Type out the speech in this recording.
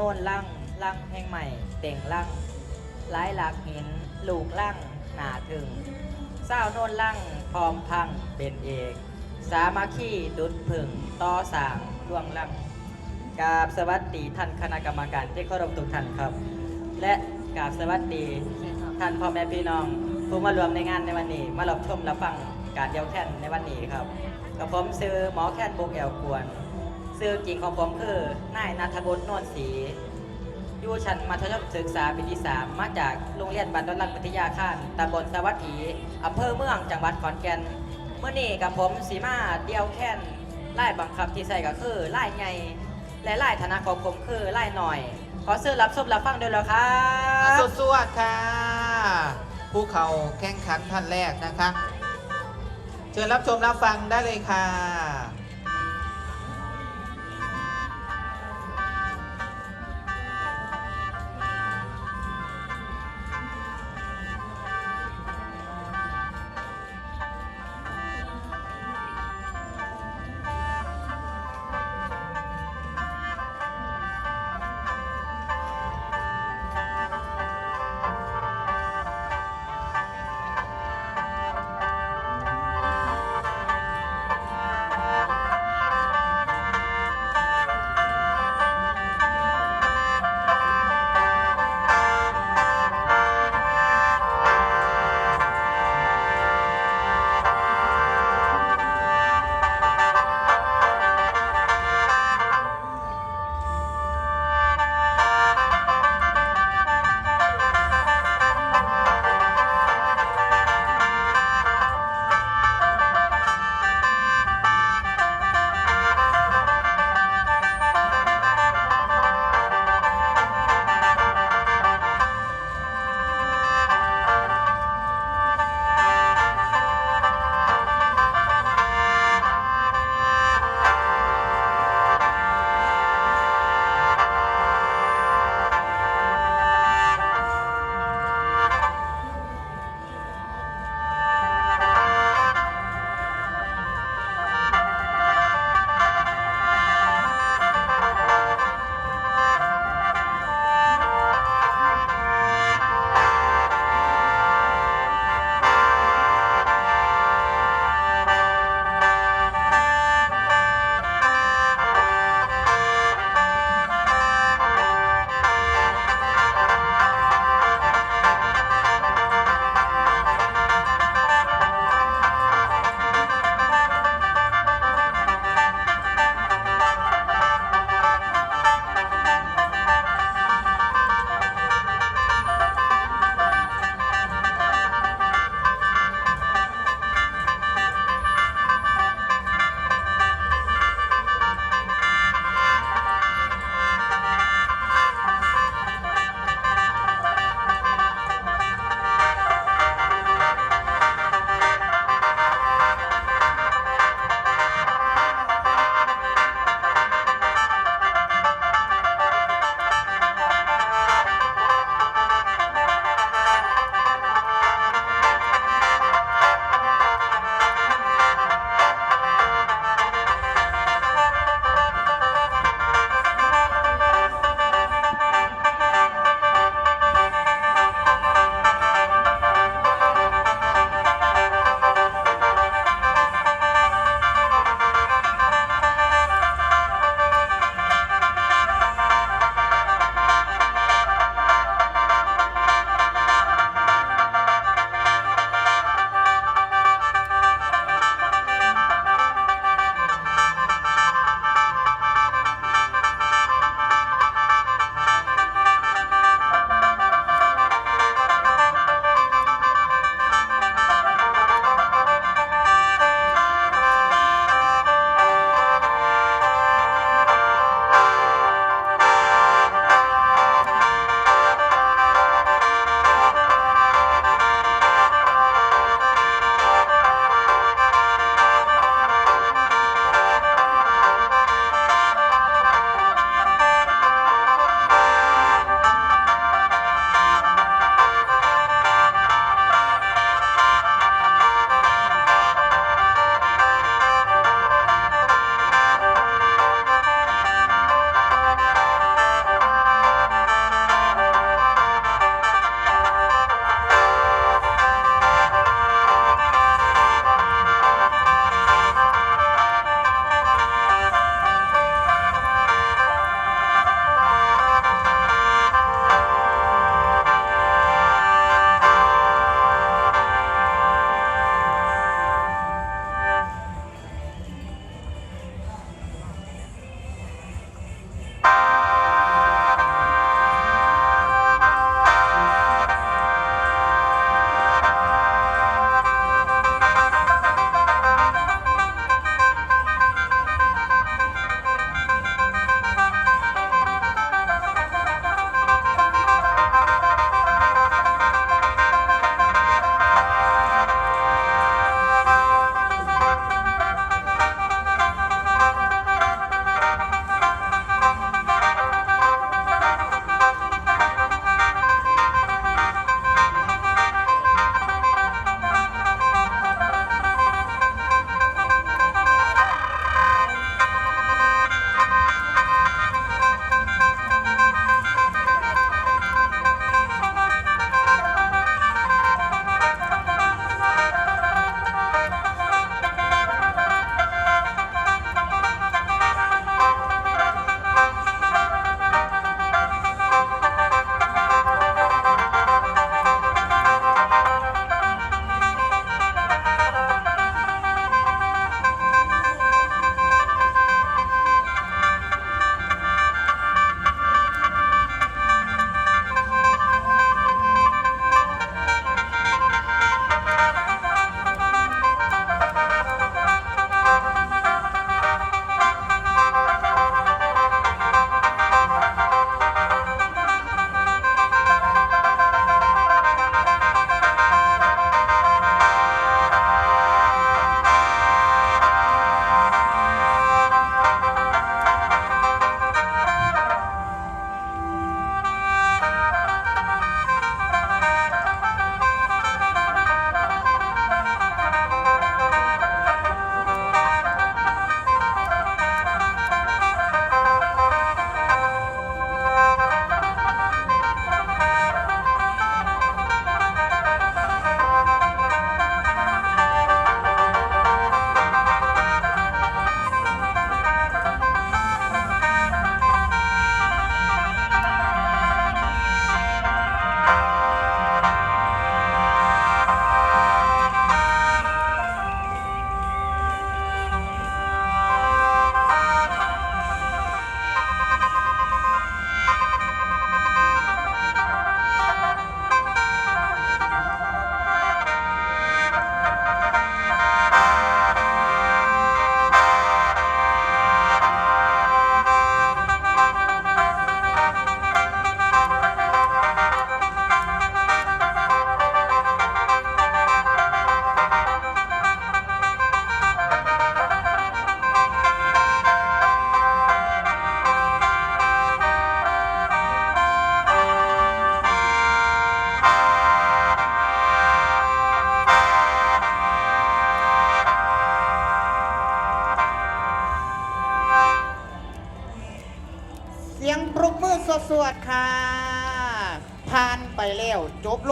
โน่นลั่งลั่งแห่งใหม่เต่งลั่งหลายหลักหินลูกลั่งหนาถึงเศร้าโน่นลั่งพร้อมพังเป็นเอก สามัคคีดุดผึ่งต่อสางดวงลั่งกราบสวัสดีท่านคณะกรรมการที่เคารพทุกท่านครับ และกราบสวัสดีท่านพ่อแม่พี่น้องผู้มารวมในงานในวันนี้ มารับชมรับฟังการเดียวแค่นในวันนี้ครับกับผมซื้อหมอแค่นโบกแอลกวน ซื้อจริงของผมคือนายนัทบุตรโนนศรีอยู่ชั้นมัธยมศึกษาปีที่3มาจากโรงเรียนบันดอนรักวิทยาคารตำบลสวัสดีอำเภอเมืองจังหวัดขอนแก่นเมื่อนี้กับผมสีมาเดียวแค่นไล่บังคับที่ใส่ก็คือไล่ไงและไล่ธนาของผมคือไล่หน่อย ขอซื้อรับชมรับฟังด้วยแล้วครับสวดๆค่ะ ผู้เขาแข่งขันท่านแรกนะคะ เชิญรับชมรับฟังได้เลยค่ะ